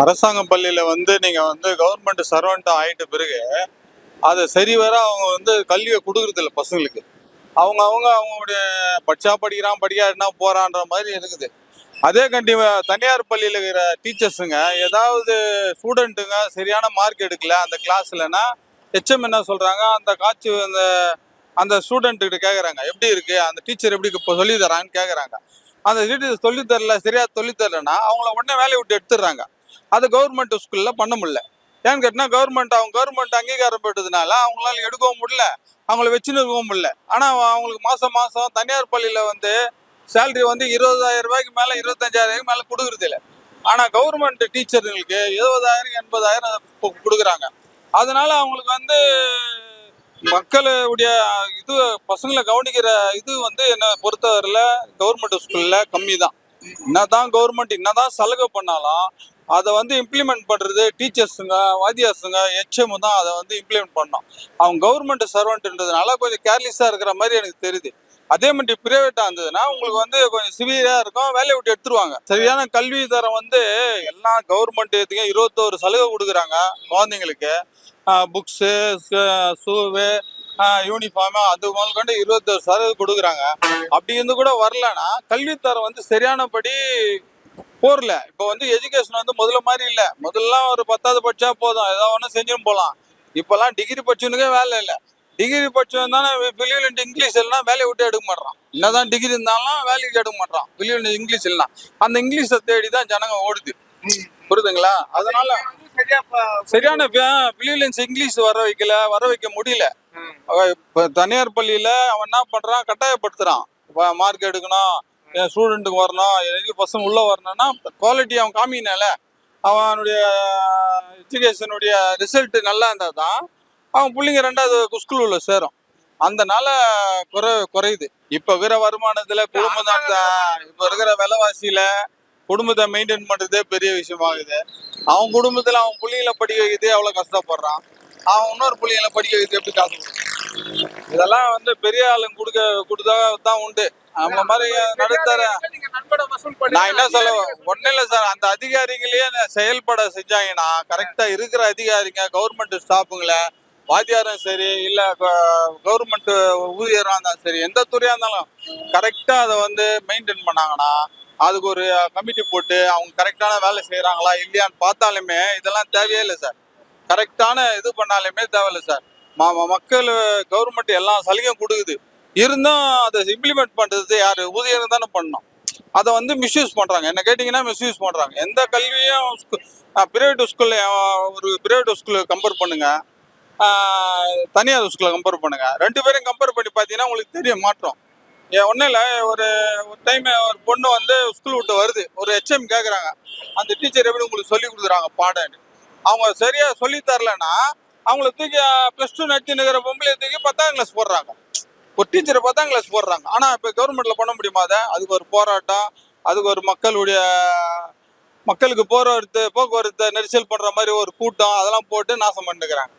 அரசாங்க பள்ளியில வந்து நீங்க வந்து கவர்மெண்ட் சர்வெண்ட் ஆயிட்ட பிறகு அதை சரிவர அவங்க வந்து கல்வியை கொடுக்குறதில்ல பசங்களுக்கு. அவங்க அவங்க அவங்களுடைய படிச்சா படிக்கிறான் படிக்காட்டினா போறான்ற மாதிரி இருக்குது. அதே கண்டி தனியார் பள்ளியில் இருக்கிற டீச்சர்ஸுங்க ஏதாவது ஸ்டூடெண்ட்டுங்க சரியான மார்க் எடுக்கல அந்த கிளாஸ்லன்னா ஹெச்எம் என்ன சொல்கிறாங்க அந்த காட்சி அந்த அந்த ஸ்டூடெண்ட்டுக்கிட்ட கேட்குறாங்க எப்படி இருக்குது அந்த டீச்சர் எப்படி இப்போ சொல்லி தரான்னு கேட்குறாங்க அந்த டீச்சர் சொல்லி தரல சரியாக சொல்லி தரலன்னா அவங்கள உடனே வேலையை விட்டு எடுத்துடுறாங்க. அதை கவர்மெண்ட் ஸ்கூலில் பண்ண முடியல. ஏன்னு கேட்டினா கவர்மெண்ட் அவங்க கவர்மெண்ட் அங்கீகாரம் பெற்றதுனால அவங்களால எடுக்கவும் முடியல. அவங்கள வச்சுன்னு இருக்கவும் முடியல. ஆனால் அவங்களுக்கு மாதம் மாதம் தனியார் பள்ளியில் வந்து சேலரி வந்து இருபதாயிரம் ரூபாய்க்கு மேலே இருபத்தஞ்சாயிரம் மேலே கொடுக்குறது இல்லை. ஆனால் கவர்மெண்ட் டீச்சருங்களுக்கு எழுபதாயிரம் எண்பதாயிரம் கொடுக்குறாங்க. அதனால அவங்களுக்கு வந்து மக்களுடைய இது பசங்களை கவனிக்கிற இது வந்து என்ன பொறுத்தவரையில் கவர்மெண்ட் ஸ்கூலில் கம்மி தான் என்னதான் கவர்மெண்ட் என்னதான் சலுகை பண்ணாலும் அதை வந்து இம்ப்ளிமெண்ட் பண்ணுறது டீச்சர்ஸுங்க வாத்தியார்ஸுங்க ஹெச்எம் தான் அதை வந்து இம்ப்ளிமெண்ட் பண்ணோம். அவங்க கவர்மெண்ட் சர்வெண்ட்ன்றதுனால கொஞ்சம் கேர்லெஸ்ஸாக இருக்கிற மாதிரி எனக்கு தெரியுது. அதே மாதிரி பிரைவேட்டாக இருந்ததுன்னா உங்களுக்கு வந்து கொஞ்சம் சிவியராக இருக்கும் வேலையை விட்டு எடுத்துருவாங்க. சரியான கல்வி தரம் வந்து எல்லாம் கவர்மெண்ட் ஏற்றுங்க இருபத்தோரு சலுகை கொடுக்குறாங்க குழந்தைங்களுக்கு. புக்ஸு ஷூவு யூனிஃபார்மு அது முதல் கொண்டு இருபத்தோரு சலுகை கொடுக்குறாங்க. அப்படி இருந்து கூட வரலன்னா கல்வித்தரம் வந்து சரியானபடி போறல இப்போ வந்து எஜுகேஷன் வந்து முதல்ல மாதிரி இல்லை. முதல்லாம் ஒரு பத்தாவது படிச்சா போதும். ஏதோ ஒன்று செஞ்சுன்னு போகலாம் இப்போல்லாம் டிகிரி படிச்சவனுக்கே வேலை இல்லை. டிகிரி படிச்சவன் தானே இங்கிலீஷ் எல்லாம் வேலையை விட்டு எடுக்க மாட்டான் என்னதான் டிகிரி இருந்தாலும் வேலைக்கு எடுக்க மாட்டான் பிலியன் இங்கிலீஷ் எல்லாம் அந்த இங்கிலீஷை தேடி தான் ஜனங்க ஓடுது. புரியுதுங்களா? அதனால சரியான பிலியன்ஸ் இங்கிலீஷ் வர வைக்கல வர வைக்க முடியல. தனியார் பள்ளியில அவன் என்ன பண்றான்? கட்டாயப்படுத்துறான். மார்க் எடுக்கணும். ஸ்டூடெண்ட்டுக்கு வரணும் எனக்கு பசங்க உள்ளே வரணும்னா குவாலிட்டி அவன் காமினால அவனுடைய எஜுகேஷனுடைய ரிசல்ட் நல்லா இருந்தால் தான் அவன் பிள்ளைங்க ரெண்டாவது ஸ்கூல் உள்ள சேரும். அந்தனால குறை குறையுது. இப்போ இருக்கிற வருமானத்தில் குடும்பம் இப்போ இருக்கிற விலைவாசியில் குடும்பத்தை மெயின்டைன் பண்ணுறதே பெரிய விஷயமாகுது. அவன் குடும்பத்தில் அவன் பிள்ளைங்களை படிக்க வைக்கிறதே அவ்வளோ கஷ்டப்படுறான். அவன் இன்னொரு பிள்ளைங்களை படிக்க வைக்கிறது எப்படி காசு இதெல்லாம் வந்து பெரிய ஆளுங்க கொடுக்க கொடுத்தா தான் உண்டு. நம்மள மாதிரி நடுத்தர நான் என்ன சொல்ல ஒன்னும் இல்லை சார். அந்த அதிகாரிகளே செயல்பட செஞ்சாங்கன்னா கரெக்டா இருக்கிற அதிகாரிங்க கவர்மெண்ட் ஸ்டாஃபுங்களை வாத்தியாரும் சரி இல்ல கவர்மெண்ட் ஊழியராக இருந்தாலும் சரி எந்த துறையா இருந்தாலும் கரெக்டா அதை வந்து மெயின்டைன் பண்ணாங்கன்னா அதுக்கு ஒரு கமிட்டி போட்டு அவங்க கரெக்டான வேலை செய்யறாங்களா இல்லையான்னு பார்த்தாலுமே இதெல்லாம் தேவையே இல்லை சார். கரெக்டான இது பண்ணாலுமே தேவையில்லை சார். மக்கள் கவர்மெண்ட் எல்லா சலுகையும் கொடுக்குது. இருந்தும் அதை இம்ப்ளிமெண்ட் பண்ணுறது யார்? ஊதியர் தானே பண்ணோம் அதை வந்து மிஸ்யூஸ் பண்ணுறாங்க என்ன கேட்டிங்கன்னா மிஸ்யூஸ் பண்ணுறாங்க எந்த கல்வியும் பிரைவேட் ஸ்கூலில் ஒரு பிரைவேட் ஸ்கூலில் கம்பேர் பண்ணுங்கள் தனியார் ஸ்கூலில் கம்பேர் பண்ணுங்கள் ரெண்டு பேரும் கம்பேர் பண்ணி பார்த்தீங்கன்னா உங்களுக்கு தெரியும் மாற்றம் ஏன் ஒன்றும் இல்லை. ஒரு ஒரு டைம் ஒரு பொண்ணு வந்து ஸ்கூல் விட்டு வருது. ஒரு ஹெச்எம் கேட்குறாங்க அந்த டீச்சர் எப்படி உங்களுக்கு சொல்லி கொடுக்குறாங்க பாடன்னு. அவங்க சரியாக சொல்லி தரலன்னா அவங்கள தூக்கி ப்ளஸ் டூ நடத்தி நிற்கிற பொம்பளை தூக்கி ஒரு டீச்சரை பத்தாம் கிளாஸ் போடுறாங்க. ஆனால் இப்போ கவர்மெண்ட்டில் பண்ண முடியுமா அதை? அதுக்கு ஒரு போராட்டம் அதுக்கு ஒரு மக்களுடைய மக்களுக்கு போக்குவரத்து போக்குவரத்து நெரிசல் பண்ணுற மாதிரி ஒரு கூட்டம் அதெல்லாம் போட்டு நாசம் பண்ணிக்கிறாங்க